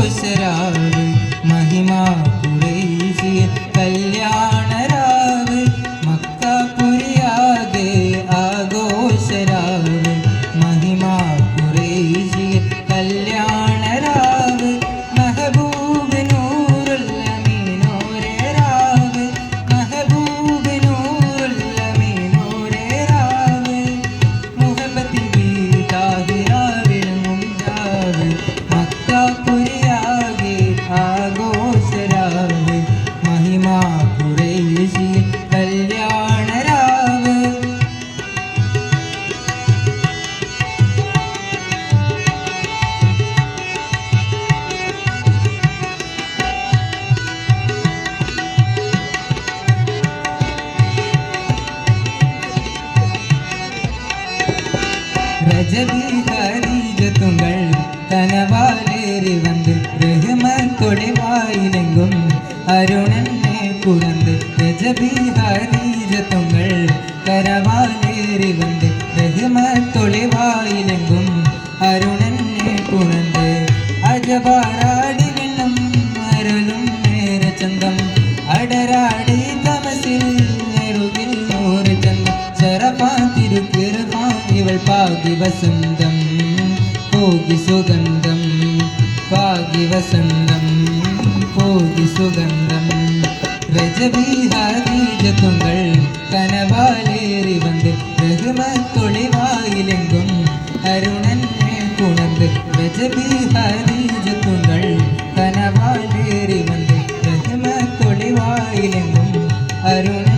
I said. രജബി ഹരീജത്തുങ്കൾ കനവാലേറി വന്ന് റഹ്മത്തൊളിവായിലെങ്കും അരുണനെ പുറந்து രജബി പാതിവസന്തം പോകി സുഗന്ധം പാതിവസന്തം പോകി സുഗന്ധം രജബീഹാദീജത്തുങ്കൾ കനവാലേറി വന്ന് ബഹുമത്തൊളിവായിലെങ്കും അരുണന്നെ കുണന്ത് രജബീഹാദീജത്തുങ്കൾ കനവാലേറി വന്ന് ബഹുമത്തൊളിവായിലെങ്കും അരുണ